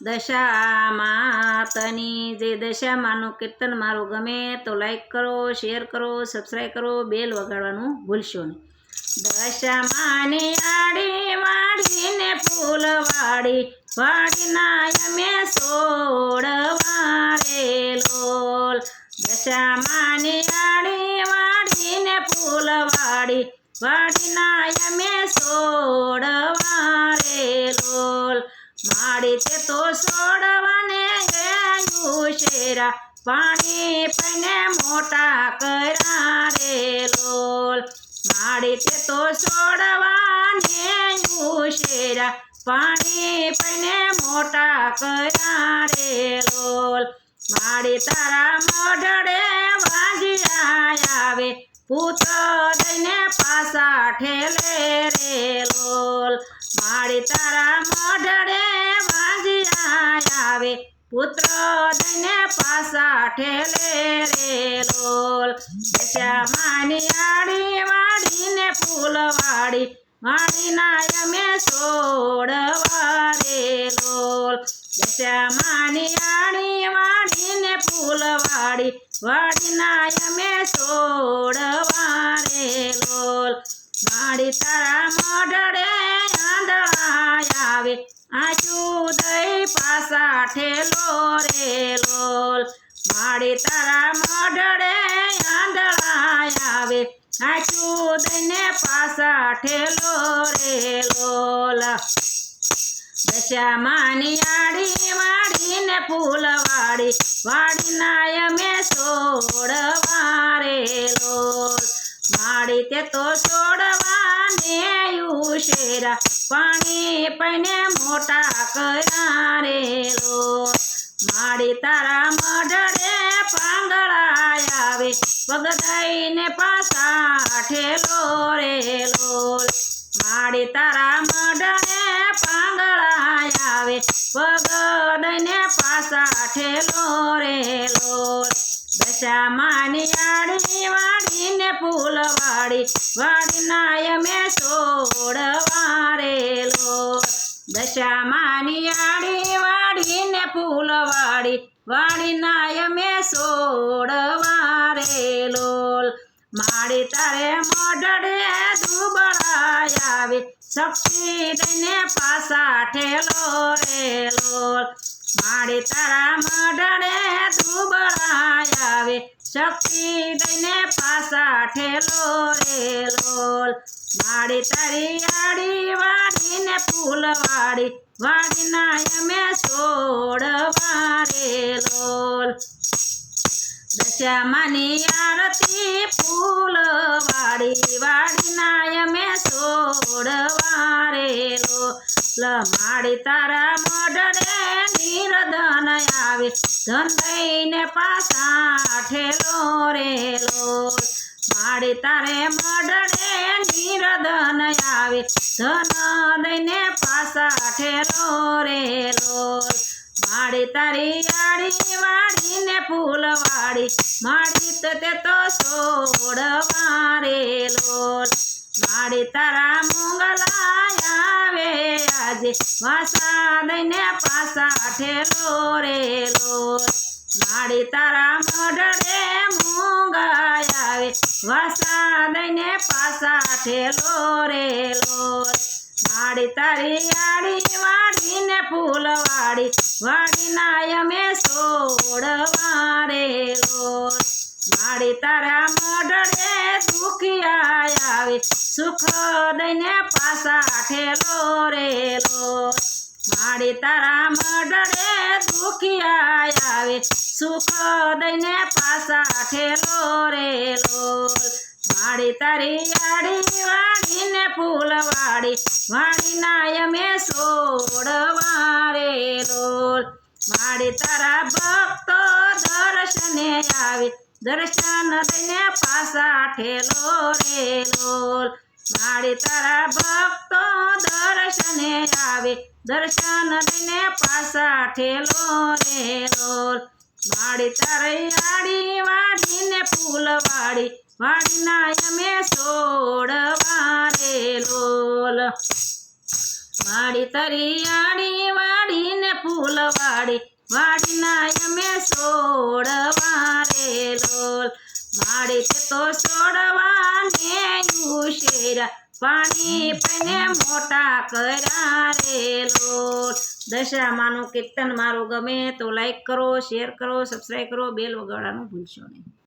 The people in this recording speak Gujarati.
દશામાં તની જે દશામાનું કીર્તન મારું ગમે તો લાઈક કરો શેર કરો સબસ્ક્રાઈબ કરો બેલ વગાડવાનું ભૂલશો નહીં. દશામાની આડી વાડીને ફૂલવાડી વાડીના અમે સોડવારે લોલ દશામાની આડી વાડીને ફૂલવાડી વાડીના અમે સોડવારે લોલ માડી તે તો છોડવાને ગયું શેરા. પાણી પીને મોટા કર્યા રે લોલ માડી તે તો સોડવાને શેરા. પાણી પીને મોટા કર્યા રે લોલ માડી તારા મોઢડે વાંજ્યા આવે. પુત્ર દઈને પાસા ઠેલે રે લોલ માડી તારા પુત્ર દઈને પાસા ઠેલે રે લોલ. દશા માની આડી વાડીને ફૂલવાડી, વાડીના અમે છોડવા રે લોલ. દશા માની આડી વાડીને ફૂલવાડી, વાડીના અમે છોડવા રે લોલ. વાડી તારા મોઢડે આંધળા આવે, આચું દઈ પાસા ઠેલો રે લોલ. માડી તારા મોઢડે આંધળા આવે. આચું દઈને પાસા ઠેલો રે લોલ. દશામાની આડી વાડીને ફૂલવાડી વાડીના મે છોડવા રે લોલ. માડી તે તો સોડવાને ઉશેરા પાણી પૈને મોટા કર્યા રે તારા મઢડે પાંગળા આવે વગડાઈને પાછા ઠેલો રે લોલ માડી તારા મઢડે પાંગળા આવે વગડાઈને પાછા ઠેલો રે લોલ દશા માની આડી વાડીને ફૂલવાડી વાડીના અમે સોડવા રે લોલ દશા આડી વાડીને ફૂલવાડી વાડીના અમે સોડવા રે લોલ. માડી તારે મોઢડે દુબળાય આવે. શક્તિ દઈને પાસા ઠેલો રે લોલ. માડી તારા મોઢડે દુબળાય આવે. શક્તિ દઈને પાસા ઠેલો રે લોલ. માડી તારી આડી વાડીને ફૂલવાડી વાડીના મે સોડવા દશામાની આરતી ફૂલ વાડીના અમે સોડવા રે લોલ માડી તારા મોઢડે નિરદન આવે ધન દઈને પાસા ઠેલો રેલો. માડી તારે મઢડે નિરદન આવે ધન દઈને પાછા ઠેલો રે લોલ માડી તારી આડી વાડીને ફૂલવાડી માડી તો તે સોડ મારે લોલ માડી તારા મુંગલા આવે આજે. વાસા દઈને પાસા ઠેલો રે લોલ માડી તારા મઢડે મૂંગાય આવે. વાસા દઈને પાસા ઠેલો રે લોલ માડી તારી આડી વાનીને ફૂલ વાડી વાડીના અમે સોડવા રે લોલ માડી તારા મઢડે દુખિયા આવે. સુખ દઈને પાસા ઠેલો રે લોલ માડી તારા મઢડે દુખિયા આવે. સુખ દઈને પાસા ઠેલો રે લોલ માડી તારી આડી વાડીને ફૂલવાડી. વાડીના અમે સોડવા રે લોલ માડી તારા ભક્તો દર્શને આવે. દર્શન દઈને પાસા ઠેલો રે લોલ માડી તારા ભક્તો દર્શને આવે. દર્શન દઈને પાસા ઠેલો રે લોલ માડી તારી આડી વાડીને ફૂલવાડી વાડીના અમે સોડવા રે લોલ માડી તરી આડી, વાડીને ફૂલ વાડી. વાડીના અમે સોડવા રે લોલ માડી તે તો છોડવાને ઉશેરા પાણી પીને મોટા કર્યા રે લોલ દશામાનું કીર્તન મારું ગમે તો લાઈક કરો શેર કરો સબસ્ક્રાઈબ કરો બેલ વગાડવાનું ભૂલશો નહીં.